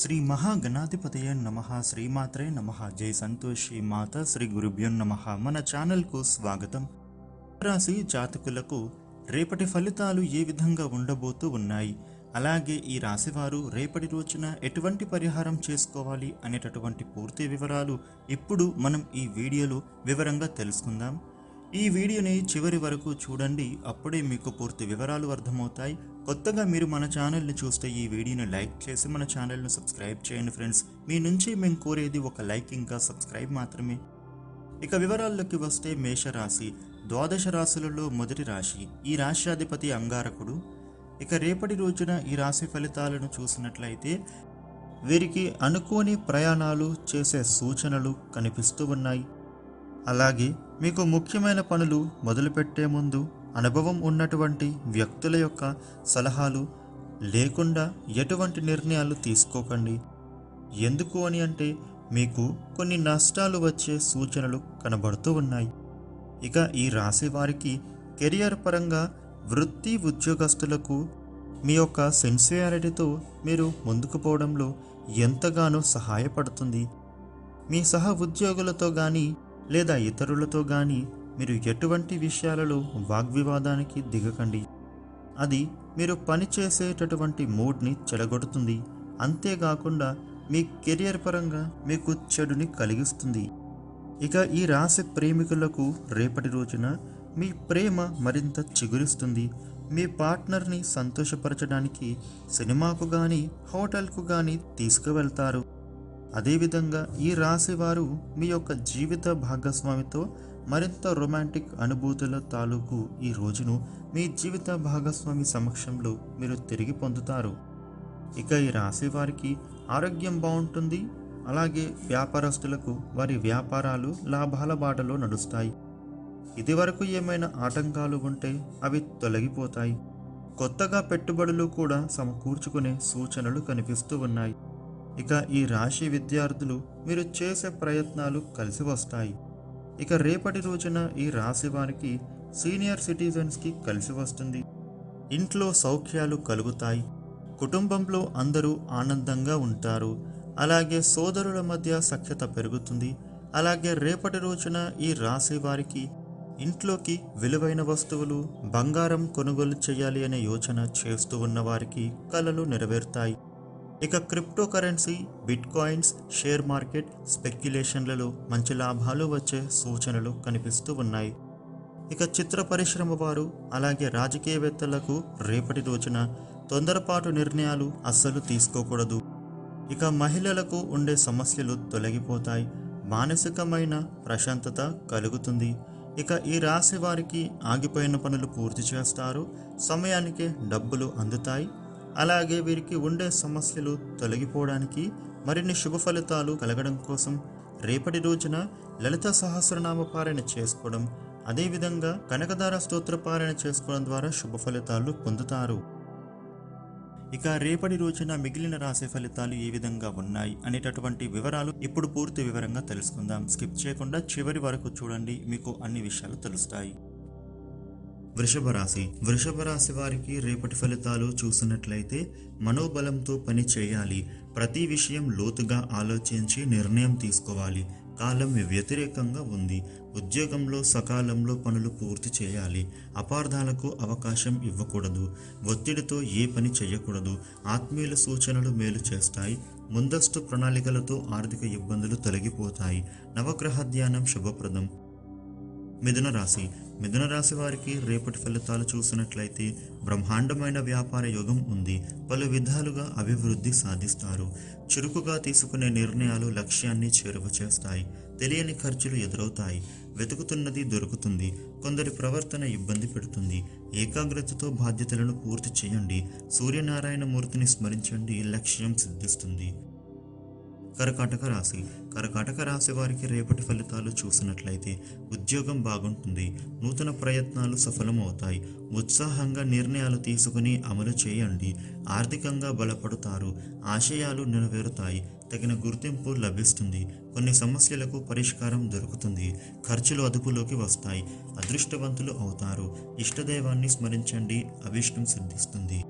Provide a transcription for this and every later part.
శ్రీ మహాగణాధిపతయ నమ శ్రీమాత్రే నమ జై సంతోషి మాత శ్రీ గురుభ్యో నమ. మన ఛానల్కు స్వాగతం. రాశి జాతకులకు రేపటి ఫలితాలు ఏ విధంగా ఉండబోతూ ఉన్నాయి? అలాగే ఈ రాశివారు రేపటి రోజున ఎటువంటి పరిహారం చేసుకోవాలి అనేటటువంటి పూర్తి వివరాలు ఇప్పుడు మనం ఈ వీడియోలో వివరంగా తెలుసుకుందాం. ఈ వీడియోని చివరి వరకు చూడండి అప్పుడే మీకు పూర్తి వివరాలు అర్థమవుతాయి. కొత్తగా మీరు మన ఛానల్ని చూస్తే ఈ వీడియోని లైక్ చేసి మన ఛానల్ను సబ్స్క్రైబ్ చేయండి ఫ్రెండ్స్. మీ నుంచి మేము కోరేది ఒక లైక్ ఇంకా సబ్స్క్రైబ్ మాత్రమే. ఇక వివరాల్లోకి వస్తే మేషరాశి ద్వాదశ రాశులలో మొదటి రాశి. ఈ రాశ్యాధిపతి అంగారకుడు. ఇక రేపటి రోజున ఈ రాశి ఫలితాలను చూసినట్లయితే వీరికి అనుకోని ప్రయాణాలు చేసే సూచనలు కనిపిస్తూ ఉన్నాయి. అలాగే మీకు ముఖ్యమైన పనులు మొదలుపెట్టే ముందు అనుభవం ఉన్నటువంటి వ్యక్తుల యొక్క సలహాలు లేకుండా ఎటువంటి నిర్ణయాలు తీసుకోకండి. ఎందుకు అని అంటే మీకు కొన్ని నష్టాలు వచ్చే సూచనలు కనబడుతూ ఉన్నాయి. ఇక ఈ రాశి వారికి కెరియర్ పరంగా వృత్తి ఉద్యోగస్తులకు మీ యొక్క సిన్సియారిటీతో మీరు ముందుకు పోవడంలో ఎంతగానో సహాయపడుతుంది. మీ సహ ఉద్యోగులతో కానీ లేదా ఇతరులతో కానీ మీరు ఎటువంటి విషయాలలో వాగ్వివాదానికి దిగకండి. అది మీరు పని చేసేటటువంటి మూడ్ని చెడగొడుతుంది. అంతేకాకుండా మీ కెరియర్ పరంగా మీకు చెడుని కలిగిస్తుంది. ఇక ఈ రాశి ప్రేమికులకు రేపటి రోజున మీ ప్రేమ మరింత చిగురిస్తుంది. మీ పార్ట్నర్ని సంతోషపరచడానికి సినిమాకు కానీ హోటల్కు కానీ తీసుకువెళ్తారు. అదేవిధంగా ఈ రాశి వారు మీ యొక్క జీవిత భాగస్వామితో మరింత రొమాంటిక్ అనుభూతుల తాలూకు ఈ రోజును మీ జీవిత భాగస్వామి సమక్షంలో మీరు తిరిగి పొందుతారు. ఇక ఈ రాశి వారికి ఆరోగ్యం బాగుంటుంది. అలాగే వ్యాపారస్తులకు వారి వ్యాపారాలు లాభాల బాటలో నడుస్తాయి. ఇదివరకు ఏమైనా ఆటంకాలు ఉంటే అవి తొలగిపోతాయి. కొత్తగా పెట్టుబడులు కూడా సమకూర్చుకునే సూచనలు కనిపిస్తూ ఉన్నాయి. ఇక ఈ రాశి విద్యార్థులు మీరు చేసే ప్రయత్నాలు కలిసి వస్తాయి. ఇక రేపటి రోజున ఈ రాశి వారికి సీనియర్ సిటిజన్స్కి కలిసి వస్తుంది. ఇంట్లో సౌఖ్యాలు కలుగుతాయి. కుటుంబంలో అందరూ ఆనందంగా ఉంటారు. అలాగే సోదరుల మధ్య సఖ్యత పెరుగుతుంది. అలాగే రేపటి రోజున ఈ రాశి వారికి ఇంట్లోకి విలువైన వస్తువులు బంగారం కొనుగోలు చేయాలి అనే యోచన చేస్తూ ఉన్న వారికి కలలు నెరవేరుతాయి. ఇక cryptocurrency bitcoins share market స్పెక్యులేషన్లలో మంచి లాభాలు వచ్చే సూచనలు కనిపిస్తూ ఉన్నాయి. ఇక చిత్ర పరిశ్రమ వారు అలాగే రాజకీయవేత్తలకు రేపటి రోజున తొందరపాటు నిర్ణయాలు అస్సలు తీసుకోకూడదు. ఇక మహిళలకు ఉండే సమస్యలు తొలగిపోతాయి. మానసికమైన ప్రశాంతత కలుగుతుంది. ఇక ఈ రాశి వారికి ఆగిపోయిన పనులు పూర్తి చేస్తారు. సమయానికి డబ్బులు అందుతాయి. అలాగే వీరికి ఉండే సమస్యలు తొలగిపోవడానికి మరిన్ని శుభ ఫలితాలు కలగడం కోసం రేపటి రోజున లలిత సహస్రనామ పారాయణ చేసుకోవడం అదేవిధంగా కనకదార స్తోత్ర పారాయణ చేసుకోవడం ద్వారా శుభ ఫలితాలు పొందుతారు. ఇక రేపటి రోజున మిగిలిన రాశి ఫలితాలు ఏ విధంగా ఉన్నాయి అనేటటువంటి వివరాలు ఇప్పుడు పూర్తి వివరంగా తెలుసుకుందాం. స్కిప్ చేయకుండా చివరి వరకు చూడండి మీకు అన్ని విషయాలు తెలుస్తాయి. వృషభ రాశి. వృషభ రాశి వారికి రేపటి ఫలితాలు చూసినట్లయితే మనోబలంతో పని చేయాలి. ప్రతి విషయం లోతుగా ఆలోచించి నిర్ణయం తీసుకోవాలి. కాలం వ్యతిరేకంగా ఉంది. ఉద్యోగంలో సకాలంలో పనులు పూర్తి చేయాలి. అపార్థాలకు అవకాశం ఇవ్వకూడదు. ఒత్తిడితో ఏ పని చేయకూడదు. ఆత్మీయుల సూచనలు మేలు చేస్తాయి. ముందస్తు ప్రణాళికలతో ఆర్థిక ఇబ్బందులు తొలగిపోతాయి. నవగ్రహ ధ్యానం శుభప్రదం. మిథున రాశి. మిథున రాశి వారికి రేపటి ఫలితాలు చూసినట్లయితే బ్రహ్మాండమైన వ్యాపార యోగం ఉంది. పలు విధాలుగా అభివృద్ధి సాధిస్తారు. చురుకుగా తీసుకునే నిర్ణయాలు లక్ష్యాన్ని చేరువ చేస్తాయి. తెలియని ఖర్చులు ఎదురవుతాయి. వెతుకుతున్నది దొరుకుతుంది. కొందరి ప్రవర్తన ఇబ్బంది పెడుతుంది. ఏకాగ్రతతో బాధ్యతలను పూర్తి చేయండి. సూర్యనారాయణ మూర్తిని స్మరించండి. లక్ష్యం సిద్ధిస్తుంది. కర్కాటక రాశి. కర్కాటక రాశి వారికి రేపటి ఫలితాలు చూసినట్లయితే ఉద్యోగం బాగుంటుంది. నూతన ప్రయత్నాలు సఫలమవుతాయి. ఉత్సాహంగా నిర్ణయాలు తీసుకుని అమలు చేయండి. ఆర్థికంగా బలపడతారు. ఆశయాలు నెరవేరుతాయి. తగిన గుర్తింపు లభిస్తుంది. కొన్ని సమస్యలకు పరిష్కారం దొరుకుతుంది. ఖర్చులు అదుపులోకి వస్తాయి. అదృష్టవంతులు అవుతారు. ఇష్టదైవాన్ని స్మరించండి. అభిష్టం సిద్ధిస్తుంది.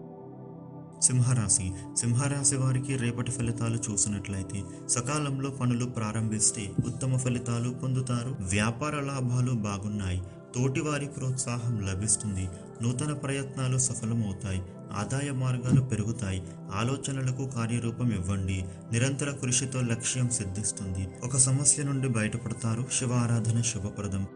సింహరాశి. సింహరాశి వారికి రేపటి ఫలితాలు చూసినట్లయితే సకాలంలో పనులు ప్రారంభిస్తే ఉత్తమ ఫలితాలు పొందుతారు. వ్యాపార లాభాలు బాగున్నాయి. తోటివారి ప్రోత్సాహం లభిస్తుంది. నూతన ప్రయత్నాలు సఫలమవుతాయి. ఆదాయ మార్గాలు పెరుగుతాయి. ఆలోచనలకు కార్యరూపం ఇవ్వండి. నిరంతర కృషితో లక్ష్యం సిద్ధిస్తుంది. ఒక సమస్య నుండి బయటపడతారు. శివ ఆరాధన శుభప్రదం.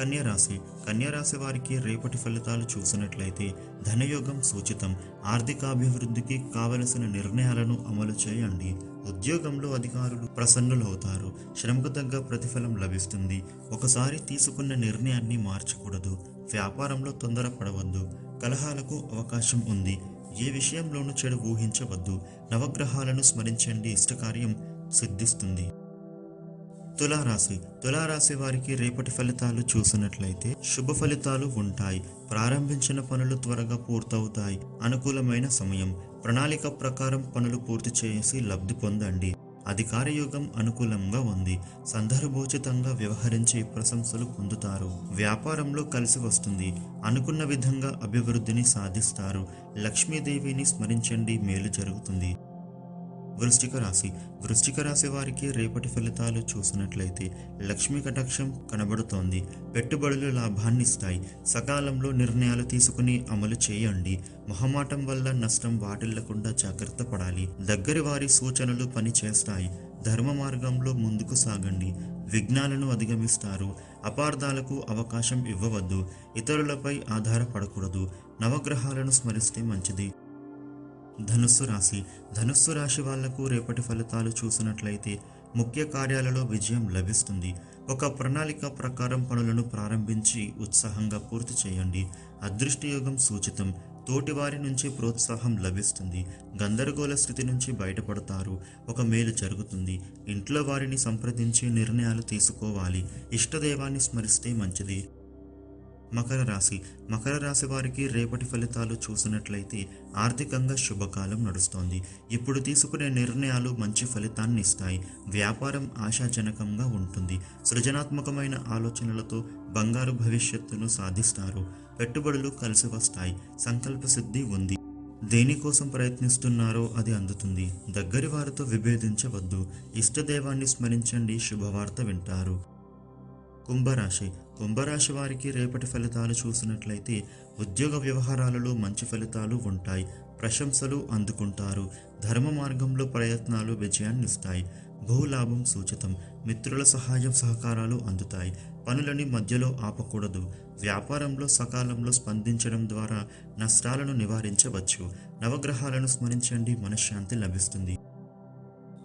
కన్యరాశి. కన్యరాశి వారికి రేపటి ఫలితాలు చూసినట్లయితే ధనయోగం సూచితం. ఆర్థికాభివృద్ధికి కావలసిన నిర్ణయాలను అమలు చేయండి. ఉద్యోగంలో అధికారులు ప్రసన్నులవుతారు. శ్రమకు తగ్గ ప్రతిఫలం లభిస్తుంది. ఒకసారి తీసుకున్న నిర్ణయాన్ని మార్చకూడదు. వ్యాపారంలో తొందరపడవద్దు. కలహాలకు అవకాశం ఉంది. ఏ విషయంలోనూ చెడు ఊహించవద్దు. నవగ్రహాలను స్మరించండి. ఇష్టకార్యం సిద్ధిస్తుంది. తులారాశి. తులారాశి వారికి రేపటి ఫలితాలు చూసినట్లయితే శుభ ఫలితాలు ఉంటాయి. ప్రారంభించిన పనులు త్వరగా పూర్తవుతాయి. అనుకూలమైన సమయం. ప్రణాళిక ప్రకారం పనులు పూర్తి చేసి లబ్ధి పొందండి. అధికార యుగం అనుకూలంగా ఉంది. సందర్భోచితంగా వ్యవహరించే ప్రశంసలు పొందుతారు. వ్యాపారంలో కలిసి వస్తుంది. అనుకున్న విధంగా అభివృద్ధిని సాధిస్తారు. లక్ష్మీదేవిని స్మరించండి. మేలు జరుగుతుంది. వృశ్చిక రాశి. వృశ్చిక రాశి వారికి రేపటి ఫలితాలు చూసినట్లయితే లక్ష్మీ కటాక్షం కనబడుతోంది. పెట్టుబడులు లాభాన్ని ఇస్తాయి. సకాలంలో నిర్ణయాలు తీసుకుని అమలు చేయండి. మొహమాటం వల్ల నష్టం వాటిల్లకుండా జాగ్రత్త పడాలి. దగ్గరి వారి సూచనలు పనిచేస్తాయి ధర్మ మార్గంలో ముందుకు సాగండి. విఘ్నాలను అధిగమిస్తారు. అపార్థాలకు అవకాశం ఇవ్వవద్దు. ఇతరులపై ఆధారపడకూడదు. నవగ్రహాలను స్మరిస్తే మంచిది. ధనుస్సు రాశి. ధనుస్సు రాశి వాళ్ళకు రేపటి ఫలితాలు చూసినట్లయితే ముఖ్య కార్యాలలో విజయం లభిస్తుంది. ఒక ప్రణాళిక ప్రకారం పనులను ప్రారంభించి ఉత్సాహంగా పూర్తి చేయండి. అదృష్టయోగం సూచితం. తోటివారి నుంచి ప్రోత్సాహం లభిస్తుంది. గందరగోళ స్థితి నుంచి బయటపడతారు. ఒక మేలు జరుగుతుంది. ఇంట్లో వారిని సంప్రదించి నిర్ణయాలు తీసుకోవాలి. ఇష్టదైవాన్ని స్మరిస్తే మంచిది. మకర రాశి. మకర రాశి వారికి రేపటి ఫలితాలు చూసినట్లయితే ఆర్థికంగా శుభకాలం నడుస్తోంది. ఇప్పుడు తీసుకునే నిర్ణయాలు మంచి ఫలితాన్ని ఇస్తాయి. వ్యాపారం ఆశాజనకంగా ఉంటుంది. సృజనాత్మకమైన ఆలోచనలతో బంగారు భవిష్యత్తును సాధిస్తారు. పెట్టుబడులు కలిసి వస్తాయి. సంకల్ప సిద్ధి ఉంది. దేనికోసం ప్రయత్నిస్తున్నారో అది అందుతుంది. దగ్గరి వారితో విభేదించవద్దు. ఇష్టదేవాన్ని స్మరించండి. శుభవార్త వింటారు. కుంభరాశి. కుంభరాశి వారికి రేపటి ఫలితాలు చూసినట్లయితే ఉద్యోగ వ్యవహారాలలో మంచి ఫలితాలు ఉంటాయి. ప్రశంసలు అందుకుంటారు. ధర్మ మార్గంలో ప్రయత్నాలు విజయాన్నిస్తాయి భూలాభం సూచితం. మిత్రుల సహాయం సహకారాలు అందుతాయి. పనులని మధ్యలో ఆపకూడదు. వ్యాపారంలో సకాలంలో స్పందించడం ద్వారా నష్టాలను నివారించవచ్చు. నవగ్రహాలను స్మరించండి. మనశ్శాంతి లభిస్తుంది.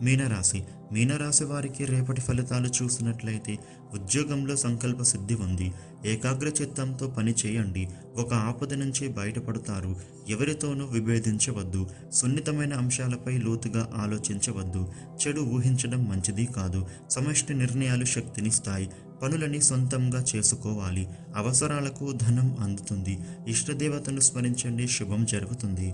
మీనరాశి. మీనరాశి వారికి రేపటి ఫలితాలు చూసినట్లయితే ఉద్యోగంలో సంకల్ప సిద్ధి ఉంది. ఏకాగ్ర చిత్తంతో పని చేయండి. ఒక ఆపద నుంచి బయటపడతారు. ఎవరితోనూ విభేదించవద్దు. సున్నితమైన అంశాలపై లోతుగా ఆలోచించవద్దు. చెడు ఊహించడం మంచిది కాదు. సమష్టి నిర్ణయాలు శక్తినిస్తాయి పనులని సొంతంగా చేసుకోవాలి. అవసరాలకు ధనం అందుతుంది. ఇష్టదేవతను స్మరించండి. శుభం జరుగుతుంది.